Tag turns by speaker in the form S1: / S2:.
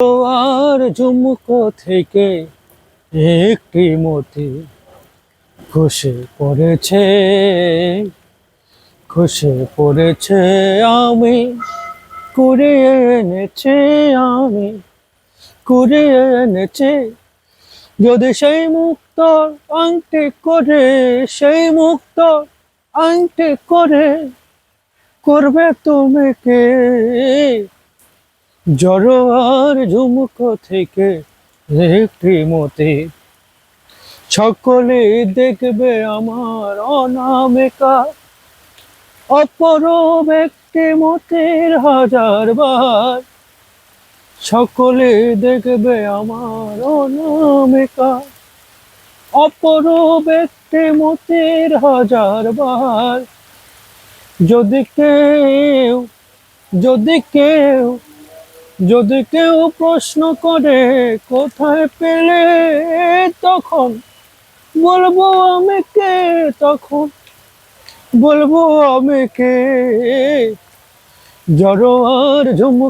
S1: আর ঝুমকো থেকে একটি মতি খসে পড়েছে খসে পড়েছে আমি কুড়িয়ে এনেছে আমি কুড়িয়ে এনেছে। যদি সেই মুক্ত আংটি করে, সেই মুক্ত আংটি করে, করবে তুমি কে? জড়ো আর ঝুমকো থেকে একটি মতে। সকলে দেখবে আমার অনামিকা। অপরূপ একটি মতের হাজার বার। সকলে দেখবে আমার অনামিকা। অপরূপ একটি মতের হাজার বার। যদি কেউ যদি কেউ যদি কেউ প্রশ্ন করে, কোথায় পেলে? তখন বলব আমি কে? তখন বলব আমি কে? জড়ো আর ঝুমুক